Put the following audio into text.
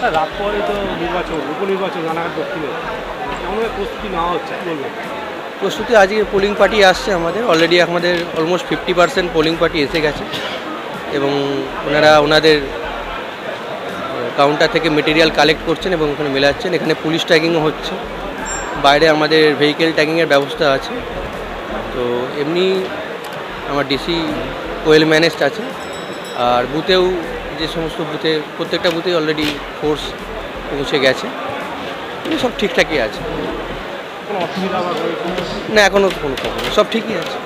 হ্যাঁ, রাত পরে তো নির্বাচন উপনির্বাচন রানাঘাট দক্ষিণে। কেমনভাবে প্রস্তুতি নেওয়া হচ্ছে কি বলবেন? প্রস্তুতি আজকে পোলিং পার্টি আসছে আমাদের। অলরেডি আমাদের almost fifty percent polling party এসে গেছে। এবং ওনারা ওনাদের কাউন্টার থেকে মেটেরিয়াল কালেক্ট করছেন এবং ওখানে মেলাচ্ছেন। এখানে পুলিশ ট্যাগিংও হচ্ছে। বাইরে আমাদের ভেহিকেল ট্যাগিংয়ের ব্যবস্থা আছে। তো এমনি আমার ডিসি ওয়েল ম্যানেজড আছে। আর বুথেও যে সমস্ত বুথে, প্রত্যেকটা বুথে অলরেডি ফোর্স পৌঁছে গেছে। সব ঠিকঠাকই আছে। না, এখনও কোনো খবর সব ঠিকই আছে।